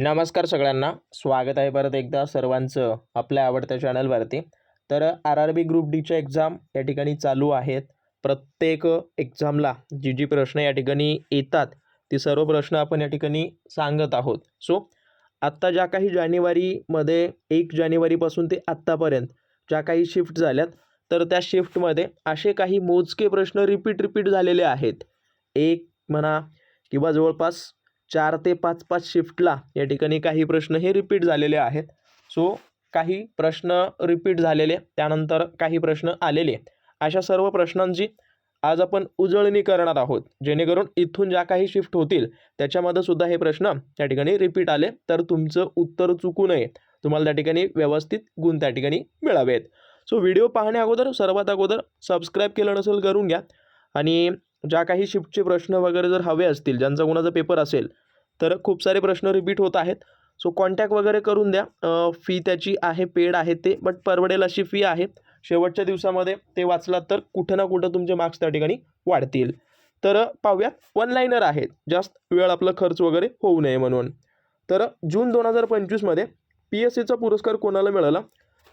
नमस्कार सगळ्यांना. स्वागत आहे परत एकदा सर्वांचं आपल्या आवडत्या चॅनलवरती. तर आर आर बी ग्रुप डीच्या एक्झाम या ठिकाणी चालू आहेत. प्रत्येक एक्झामला जी जी प्रश्न या ठिकाणी येतात ती सर्व प्रश्न आपण या ठिकाणी सांगत आहोत. सो आत्ता ज्या काही जानेवारीमध्ये एक जानेवारीपासून ते आत्तापर्यंत ज्या काही शिफ्ट झाल्यात तर त्या शिफ्टमध्ये असे काही मोजके प्रश्न रिपीट रिपीट झालेले आहेत. एक म्हणा किंवा जवळपास चार ते पाच पाच शिफ्टला या ठिकाणी काही प्रश्न हे रिपीट झालेले आहेत. सो काही प्रश्न रिपीट झालेले त्यानंतर काही प्रश्न आलेले. अशा सर्व प्रश्नांची आज आपण उजळणी करणार आहोत. जेणेकरून इथून ज्या काही शिफ्ट होतील त्याच्यामध्ये सुद्धा हे प्रश्न त्या ठिकाणी रिपीट आले तर तुमचं उत्तर चुकू नये. तुम्हाला त्या ठिकाणी व्यवस्थित गुण त्या ठिकाणी मिळावेत. सो व्हिडिओ पाहण्या अगोदर सर्वात अगोदर सबस्क्राईब केलं नसेल करून घ्या. आणि ज्या काही शिफ्टचे प्रश्न वगैरे जर हवे असतील ज्यांचा कोणाचा पेपर असेल तर खूप सारे प्रश्न रिपीट होत आहेत. सो कॉन्टॅक्ट वगैरे करून द्या. फी त्याची आहे पेड आहे ते बट परवडेल अशी फी आहे. शेवटच्या दिवसामध्ये ते वाचलात तर कुठं ना कुठं तुमचे मार्क्स त्या ठिकाणी वाढतील. तर पाहूयात वन लाईनर आहेत. जास्त वेळ आपला खर्च वगैरे होऊ नये म्हणून. तर जून दोन हजार पंचवीसमध्ये पी एस सीचा पुरस्कार कोणाला मिळाला?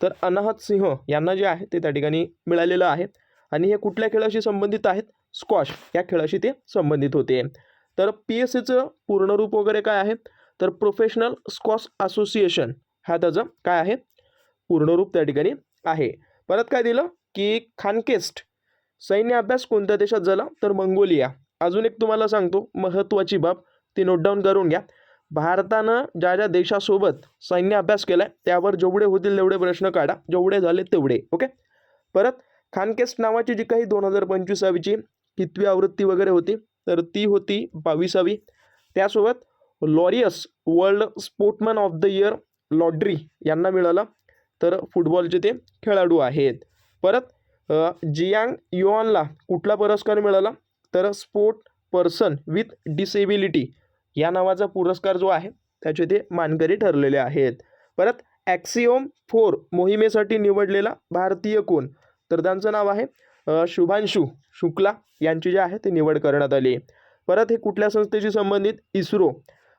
तर अनाहत सिंह यांना जे आहे ते त्या ठिकाणी मिळालेलं आहे. आणि हे कुठल्या खेळाशी संबंधित आहेत? स्क्वॉश या खेळाशी ते संबंधित होते. तर पी एस सीचं पूर्ण रूप वगैरे काय आहे? तर प्रोफेशनल स्क्वॉश असोसिएशन हा त्याचं काय आहे? पूर्णरूप त्या ठिकाणी आहे. परत काय दिलं? की खानकेस्ट सैन्य अभ्यास कोणत्या देशात झाला? तर मंगोलिया. अजून एक तुम्हाला सांगतो महत्त्वाची बाब ती नोट डाऊन करून घ्या. भारतानं ज्या ज्या देशासोबत सैन्य अभ्यास केला आहे त्यावर जेवढे होतील तेवढे प्रश्न काढा. जेवढे झाले तेवढे ओके? परत खानकेस्ट नावाची जी काही दोन हजार पंचवीसावीची कितवी आवृत्ती वगैरे होती तर ती होती बावीसावी. त्यासोबत Laureus World Sportsman of the Year लॉड्री यांना मिळालं तर फुटबॉलचे ते खेळाडू आहेत. परत जियांग युआनला कुठला पुरस्कार मिळाला? तर स्पोर्ट पर्सन विथ डिसेबिलिटी या नावाचा पुरस्कार जो आहे त्याचे ते मानकरी ठरलेले आहेत. परत ॲक्सिओम फोर मोहिमेसाठी निवडलेला भारतीय कोण? तर त्यांचं नाव आहे शुभांशु शुक्ला यांची जे आहे ते निवड करण्यात आली परत हे कुठल्या संस्थेशी संबंधित? इस्रो.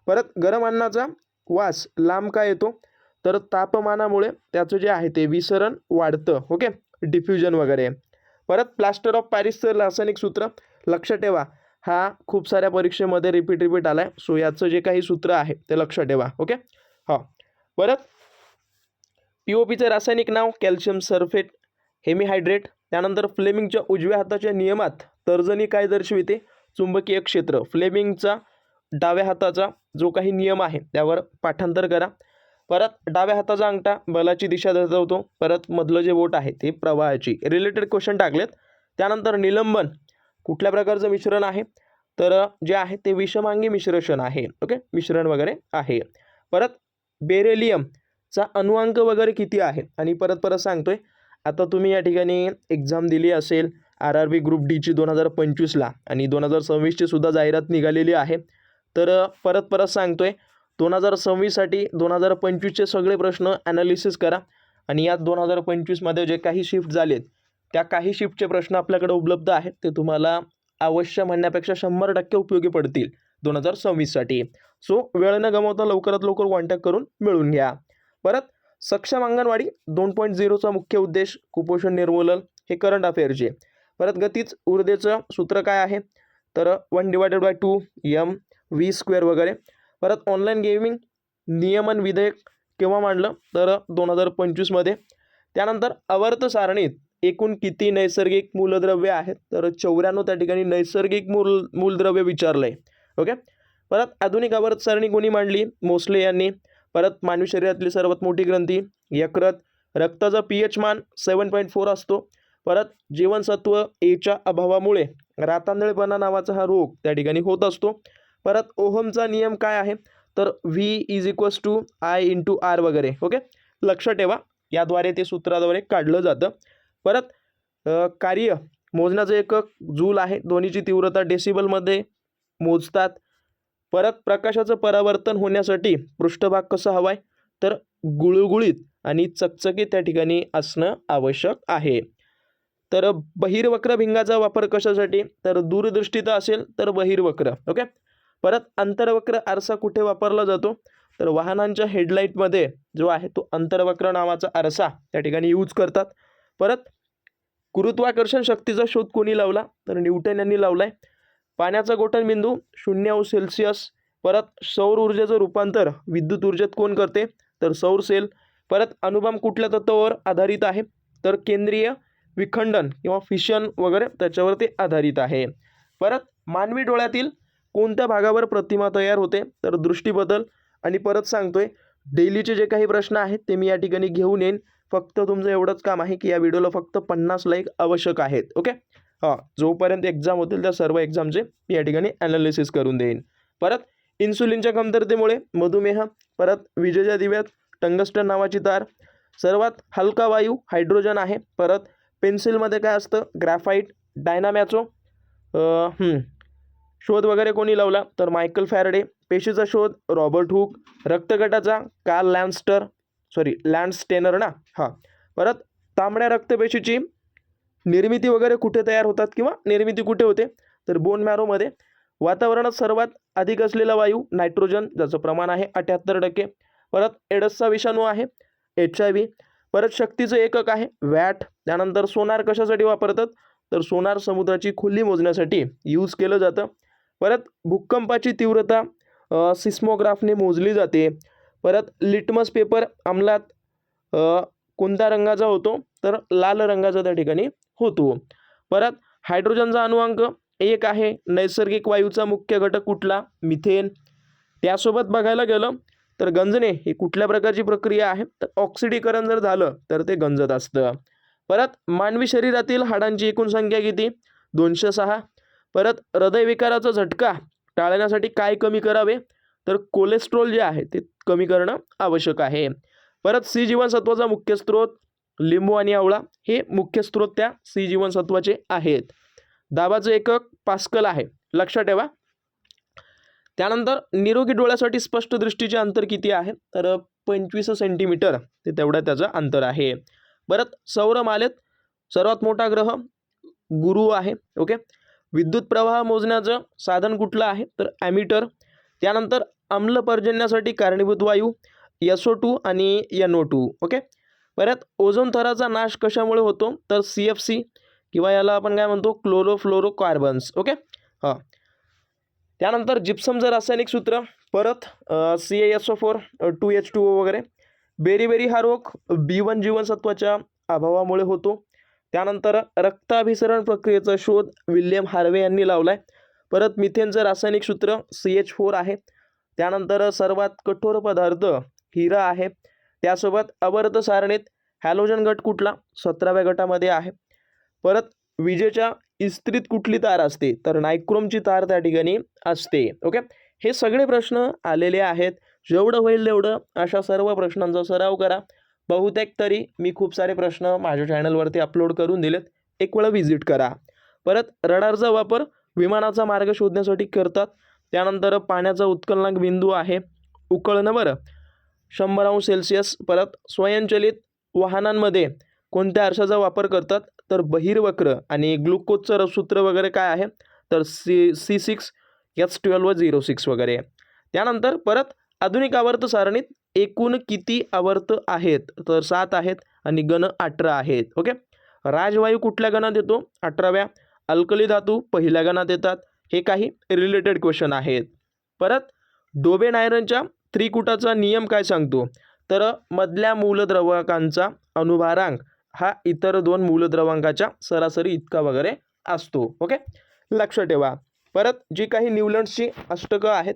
परत गरम अन्नाचा वास लांब का येतो? तर तापमानामुळे त्याचं जे आहे ते विसरण वाढतं. ओके? डिफ्युजन वगैरे. परत प्लास्टर ऑफ पॅरिसचं रासायनिक सूत्र. लक्ष ठेवा हा खूप साऱ्या परीक्षेमध्ये रिपीट रिपीट आला आहे सो याचं जे काही सूत्र आहे ते लक्ष ठेवा. ओके? हां. परत पी ओ पीचं रासायनिक नाव कॅल्शियम सल्फेट हेमिहायड्रेट त्यानंतर फ्लेमिंगच्या उजव्या हाताच्या नियमात तर्जनी काय दर्शविते? चुंबकीय क्षेत्र. फ्लेमिंगचा डाव्या हाताचा जो काही नियम आहे त्यावर पाठांतर करा. परत डाव्या हाताचा अंगठा बलाची दिशा दर्शवतो. परत मधलं जे बोट आहे ते प्रवाहाची. रिलेटेड क्वेश्चन टाकलेत. त्यानंतर निलंबन. कुठल्या प्रकारचं मिश्रण आहे? तर जे आहे ते विषमांगी मिश्रण आहे. ओके मिश्रण वगैरे आहे. परत बेरेलियमचा अनुवांक वगैरे किती आहे? आणि परत परत सांगतोय. आता तुम्ही या ठिकाणी एक्झाम दिली असेल आर आर बी ग्रुप डीची दोन हजार पंचवीसला आणि दोन हजार सव्वीसची सुद्धा जाहिरात निघालेली आहे. तर परत परत सांगतो आहे दोन हजार सव्वीससाठी दोन हजार पंचवीसचे सगळे प्रश्न ॲनालिसिस करा आणि यात दोन हजार पंचवीसमध्ये जे काही शिफ्ट झालेत त्या काही शिफ्टचे प्रश्न आपल्याकडे उपलब्ध आहेत ते तुम्हाला अवश्य म्हणण्यापेक्षा शंभर टक्के उपयोगी पडतील दोन हजार सव्वीससाठी सो वेळ न गमावता लवकरात लवकर कॉन्टॅक्ट करून मिळून घ्या. परत सक्षम अंगणवाडी दोन पॉईंट झिरोचा मुख्य उद्देश कुपोषण निर्मूलन हे करंट अफेअरचे परत गतीच ऊर्जेचं सूत्र काय आहे? तर one divided by two M V square वगैरे. परत ऑनलाईन गेमिंग नियमन विधेयक केव्हा मांडलं? तर दोन हजार पंचवीसमध्ये त्यानंतर आवर्त सारणीत एकूण किती नैसर्गिक मूलद्रव्य आहेत? तर चौऱ्याण्णव त्या ठिकाणी नैसर्गिक मूल मूलद्रव्य विचारलं आहे ओके परत आधुनिक आवर्त सारणी कोणी मांडली? मोसले यांनी. परत मानवी शरीरातली सर्वात मोठी ग्रंथी यकृत. रक्ताचा पी एच मान सेवन पॉईंट फोर असतो. परत जीवनसत्व एच्या अभावामुळे रातांदळपणा नावाचा हा रोग त्या ठिकाणी होत असतो. परत ओहमचा नियम काय आहे? तर V is equals to I into R वगैरे. ओके लक्ष ठेवा. याद्वारे ते सूत्राद्वारे काढलं जातं. परत कार्य. मोजण्याचं एकक जूल आहे. ध्वनीची तीव्रता डेसिबलमध्ये मोजतात. परत प्रकाशाचं परावर्तन होण्यासाठी पृष्ठभाग कसा हवा आहे तर गुळगुळीत आणि चकचकीत त्या ठिकाणी असणं आवश्यक आहे. तर बहिर्वक्र भिंगाचा वापर कशासाठी? तर दूरदृष्टीचा असेल तर बहिर्वक्र. ओके? परत अंतर्वक्र आरसा कुठे वापरला जातो? तर वाहनांच्या हेडलाईटमध्ये जो आहे तो अंतर्वक्र नावाचा आरसा त्या ठिकाणी यूज करतात. परत गुरुत्वाकर्षण शक्तीचा शोध कोणी लावला? तर न्यूटन यांनी लावला आहे पाण्याचा गोठण बिंदू शून्य अंश सेल्सिअस. परत सौर ऊर्जेचं रूपांतर विद्युत ऊर्जेत कोण करते? तर सौर सेल. परत अणुबॉम्ब कुठल्या तत्वावर आधारित आहे? तर केंद्रीय विखंडन किंवा फिशन वगैरे त्याच्यावरती आधारित आहे. परत मानवी डोळ्यातील कोणत्या भागावर प्रतिमा तयार होते? तर दृष्टीबदल. आणि परत सांगतोय डेलीचे जे काही प्रश्न आहेत ते मी या ठिकाणी घेऊन येईन. फक्त तुमचं एवढंच काम आहे की या व्हिडिओला फक्त पन्नास लाईक आवश्यक आहेत. ओके? हां जोपर्यंत एक्झाम होतील त्या सर्व एक्झामचे मी या ठिकाणी ॲनालिसिस करून देईन. परत इन्सुलिनच्या कमतरतेमुळे मधुमेह परत विजेच्या दिव्यात टंगस्टन नावाची तार सर्वात हलका वायू हायड्रोजन आहे परत पेन्सिलमध्ये काय असतं? ग्रॅफाईट डायनामॅचो शोध वगैरे कोणी लावला तर मायकल फॅरडे पेशीचा शोध रॉबर्ट हुक रक्तगटाचा कार्ल लॅन्स्टर सॉरी लँडस्टेनर ना? हां परत तांबड्या रक्तपेशीची निर्मिती वगैरे कुठे तयार होतात किंवा निर्मिती कुठे होते? तर बोन मॅरोमध्ये वातावरणात सर्वात अधिक असलेला वायू नायट्रोजन ज्याचं प्रमाण आहे अठ्याहत्तर टक्के. परत एडसचा विषाणू आहे एच आय व्ही परत शक्तीचं एकक आहे वॅट त्यानंतर सोनार कशासाठी वापरतात? तर सोनार समुद्राची खोली मोजण्यासाठी यूज केलं जातं. परत भूकंपाची तीव्रता सिस्मोग्राफने मोजली जाते. परत लिटमस पेपर अंमलात कोणत्या रंगाचा होतो? तर लाल रंगाचा त्या ठिकाणी होतो. परत हायड्रोजनचा अणुअंक एक आहे. नैसर्गिक वायूचा मुख्य घटक कुठला? मिथेन. त्यासोबत बघायला गेलं तर गंजणे ही कुठल्या प्रकारची प्रक्रिया आहे? तर ऑक्सिडीकरण जर झालं तर ते गंजत असतं. परत मानवी शरीरातील हाडांची एकूण संख्या किती? दोनशे सहा. परत हृदयविकाराचा झटका टाळण्यासाठी काय कमी करावे? तर कोलेस्ट्रॉल जे आहे ते कमी करणं आवश्यक आहे. परत सी जीवनसत्वाचा मुख्य स्रोत लिंबू आणि आवळा हे मुख्य स्रोत त्या सी जीवनसत्वाचे आहेत. दाबाचं एकक पास्कल आहे. लक्षात ठेवा. त्यानंतर निरोगी डोळ्यासाठी स्पष्ट दृष्टीचे अंतर किती आहे? तर पंचवीस सेंटीमीटर. ते तेवढं त्याचं अंतर आहे. परत सौरमालेत सर्वात मोठा ग्रह गुरु आहे. ओके? विद्युत प्रवाह मोजण्याचं साधन कुठलं आहे? तर ॲमिटर त्यानंतर अम्ल पर्जन्यासाठी कारणीभूत वायू यसो टू आणि एन ओ टू. ओके? परत ओझोन थराचा नाश कशामुळे होतो? तर सी एफ सी किंवा याला आपण काय म्हणतो? Chlorofluorocarbons okay? हां. त्यानंतर जिप्समचं रासायनिक सूत्र परत C S O four two H two O वगैरे. बेरीबेरी हा रोग बी वन जीवनसत्वाच्या अभावामुळे होतो. त्यानंतर रक्ताभिसरण प्रक्रियेचा शोध विल्यम हार्वे यांनी लावला आहे परत मिथेनचं रासायनिक सूत्र सी एच फोर आहे. त्यानंतर सर्वात कठोर पदार्थ हिरा आहे. त्यासोबत अवर्त सारणीत हॅलोजन गट कुठला? सतराव्या गटामध्ये आहे. परत विजेच्या इस्त्रीत कुठली तार असते? तर नायक्रोमची तार त्या ठिकाणी असते. ओके हे सगळे प्रश्न आलेले आहेत. जेवढं होईल तेवढं अशा सर्व प्रश्नांचा सराव करा. बहुतेक तरी मी खूप सारे प्रश्न माझ्या चॅनलवरती अपलोड करून दिलेत. एक वेळा व्हिजिट करा. परत रडारचा वापर विमानाचा मार्ग शोधण्यासाठी करतात. त्यानंतर पाण्याचा उत्कलनांक बिंदू आहे. उकळणं बरं. शंभर अंश सेल्सिअस परत स्वयंचलित वाहनांमध्ये कोणत्या आरशाचा वापर करतात? तर बहिर्वक्र आणि ग्लुकोजचं रसूत्र सूत्र वगैरे काय आहे? तर C C six H twelve zero six वगैरे. त्यानंतर परत आधुनिक आवर्त सारणीत एकूण किती आवर्त आहेत? तर सात आहेत आणि गण अठरा आहेत. ओके? राजवायू कुठल्या गणात येतो? अठराव्या अल्कली धातू पहिल्या गणात येतात. हे काही रिलेटेड क्वेश्चन आहेत. परत डोबे नायरनच्या त्रिकुटाचा नियम काय सांगतो? तर मधल्या मूलद्रवकांचा अनुभारांक हा इतर दोन मूलद्रवांकाच्या सरासरी इतका वगैरे असतो. ओके? लक्ष ठेवा. परत जी काही न्यूलंड्सची अष्टकं आहेत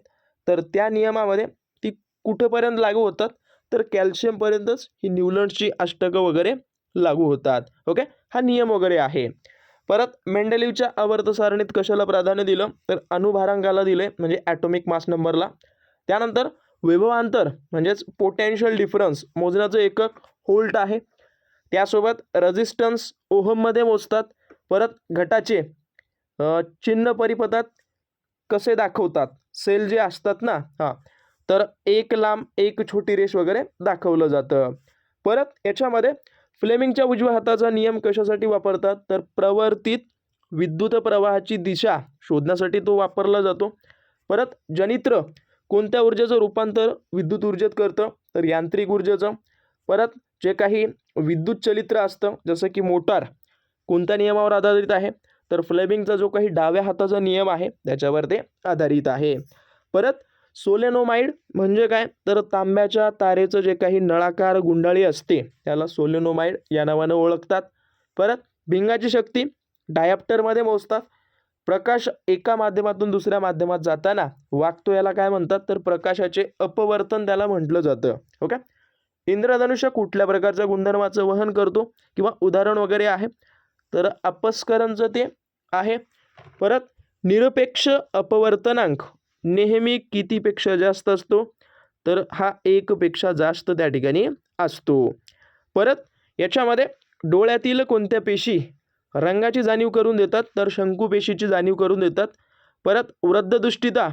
तर त्या नियमामध्ये ती कुठेपर्यंत लागू होतात? तर कॅल्शियमपर्यंतच ही न्यूलंड्सची अष्टकं वगैरे लागू होतात. ओके? हा नियम वगैरे आहे. परत मेंडेलिवच्या आवर्तसारणीत कशाला प्राधान्य दिलं? तर अनुभारांकाला दिले म्हणजे ॲटॉमिक मास नंबरला. त्यानंतर विभवांतर म्हणजेच पोटेन्शियल डिफरन्स मोजण्याचं एकक होल्ट आहे. त्यासोबत रेझिस्टन्स ओहममध्ये मोजतात. परत घटाचे चिन्ह परिपथात कसे दाखवतात? सेल जे असतात ना हां तर एक लांब एक छोटी रेष वगैरे दाखवलं जातं. परत याच्यामध्ये फ्लेमिंगच्या उजव्या हाताचा नियम कशासाठी वापरतात? तर प्रवर्तित विद्युत प्रवाहाची दिशा शोधण्यासाठी तो वापरला जातो. परत जनित्र कोणत्या ऊर्जेचं रूपांतर विद्युत ऊर्जेत करतं? तर यांत्रिक ऊर्जेचं. परत जे काही विद्युत चलित्र असतं जसं की मोटार कोणत्या नियमावर आधारित आहे? तर फ्लेमिंगचा जो काही डाव्या हाताचा नियम आहे त्याच्यावर ते आधारित आहे. परत सोलेनोमाइड म्हणजे काय? तर तांब्याच्या तारेचं जे काही नळाकार गुंडाळी असते त्याला सोलेनोमाइड या नावानं ओळखतात. परत भिंगाची शक्ती डायप्टरमध्ये मोजतात. प्रकाश एका माध्यमातून दुसऱ्या माध्यमात जाताना वागतो याला काय म्हणतात? तर प्रकाशाचे अपवर्तन त्याला म्हटलं जातं. ओके? इंद्रधनुष्य कुठल्या प्रकारच्या गुणधर्माचं वहन करतो? किंवा उदाहरण वगैरे आहे? तर अपस्करांचं ते आहे. परत निरपेक्ष अपवर्तनांक नेहमी कितीपेक्षा जास्त असतो? तर हा एकपेक्षा जास्त त्या ठिकाणी असतो. परत याच्यामध्ये डोळ्यातील कोणत्या पेशी रंगाची जाणीव करून देतात तर शंकुपेशीची जाणीव करून देतात. परत वृद्धदृष्टीता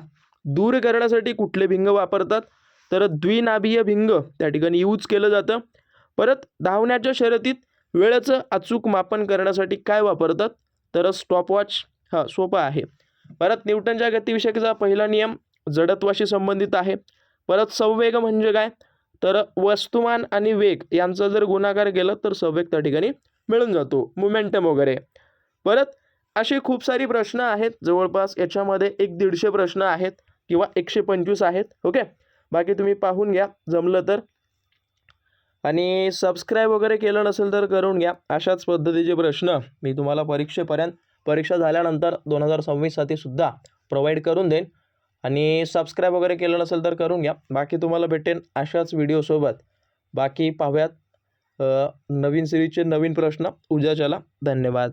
दूर करण्यासाठी कुठले भिंग वापरतात? तर द्विनाभीय भिंग त्या ठिकाणी यूज केलं जातं. परत धावण्याच्या शर्यतीत वेळेचं अचूक मापन करण्यासाठी काय वापरतात? तर स्टॉपवॉच हा सोपा आहे. परत न्यूटनच्या गतिविषयीचा पहिला नियम जडत्वाशी संबंधित आहे. परत संवेग म्हणजे काय? तर वस्तुमान आणि वेग यांचा जर गुणाकार केला तर संवेग त्या ठिकाणी मिळून जातो. मुमेंटम वगैरे. परत असे खूप सारी प्रश्न आहेत. जवळपास याच्यामध्ये एक दीडशे प्रश्न आहेत किंवा एकशे पंचवीस आहेत. ओके बाकी तुम्ही पाहून घ्या. जमलं तर. आणि सबस्क्राईब वगैरे केलं नसेल तर करून घ्या. अशाच पद्धतीचे प्रश्न मी तुम्हाला परीक्षेपर्यंत परीक्षा झाल्यानंतर दोन हजार सव्वीससाठी सुद्धा प्रोव्हाइड करून देईन. आणि सबस्क्राईब वगैरे केलं नसेल तर करून घ्या. बाकी तुम्हाला भेटेन अशाच व्हिडिओसोबत बाकी पाहूयात. नवीन सिरीजचे नवीन प्रश्न उद्याच्याला. धन्यवाद.